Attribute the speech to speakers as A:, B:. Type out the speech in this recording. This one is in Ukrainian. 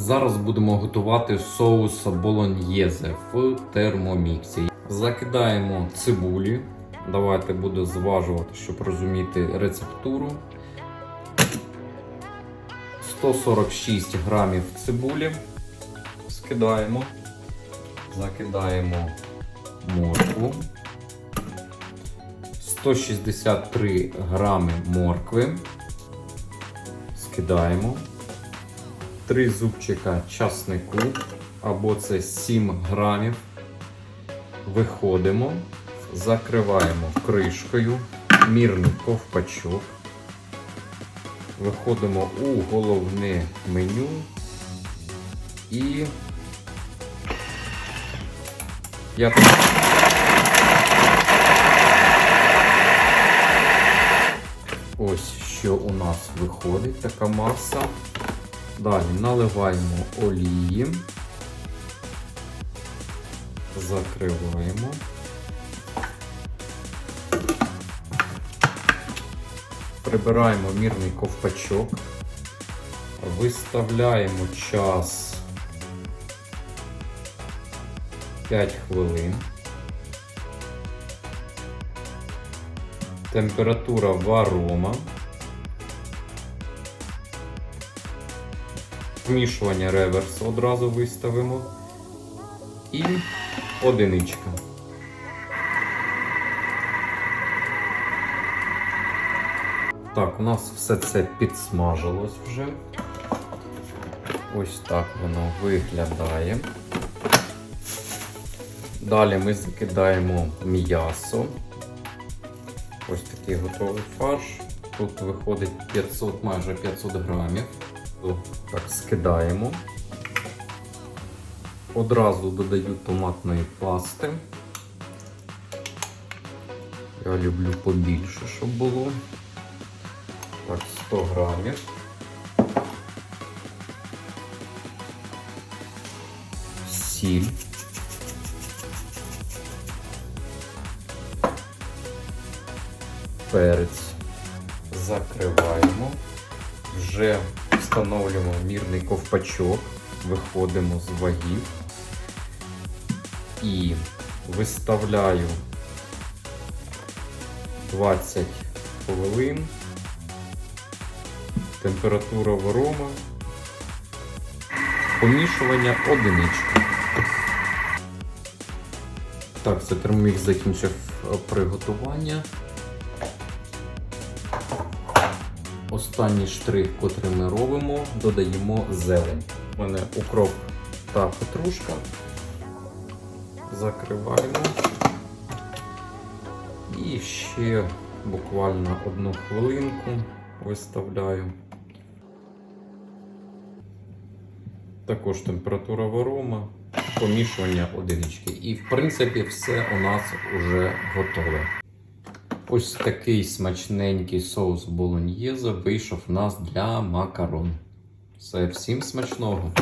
A: Зараз будемо готувати соус болоньєзе в термоміксі. Закидаємо цибулі. Давайте буду зважувати, щоб розуміти рецептуру. 146 грамів цибулі. Скидаємо. Закидаємо моркву. 163 грами моркви. Скидаємо. 3 зубчика часнику, або це 7 грамів. Виходимо, закриваємо кришкою, мірний ковпачок. Виходимо у головне меню і я Ось що у нас виходить така маса. Далі наливаємо олії, закриваємо. Прибираємо мірний ковпачок, виставляємо час 5 хвилин. Температура варома. Вмішування реверс одразу виставимо. І одиничка. Так, у нас все це підсмажилось вже. Ось так воно виглядає. Далі ми закидаємо м'ясо. Ось такий готовий фарш. Тут виходить 500, майже 500 грамів. Так, скидаємо. Одразу додаю томатної пасти. Я люблю побільше, щоб було. Так, 100 грамів. Сіль. Перець. Закриваємо. Вже встановлюємо мірний ковпачок, виходимо з вагів і виставляю 20 хвилин. Температура варома. Помішування одиничка. Так, це термомікс закінчив е, приготування. Останній штрих, котрий ми робимо, додаємо зелень. У мене укроп та петрушка. Закриваємо. І ще буквально одну хвилинку виставляю. Також температура варома, помішування одинички. І в принципі все у нас вже готове. Ось такий смачненький соус болоньєза вийшов у нас для макарон. Все, всім смачного!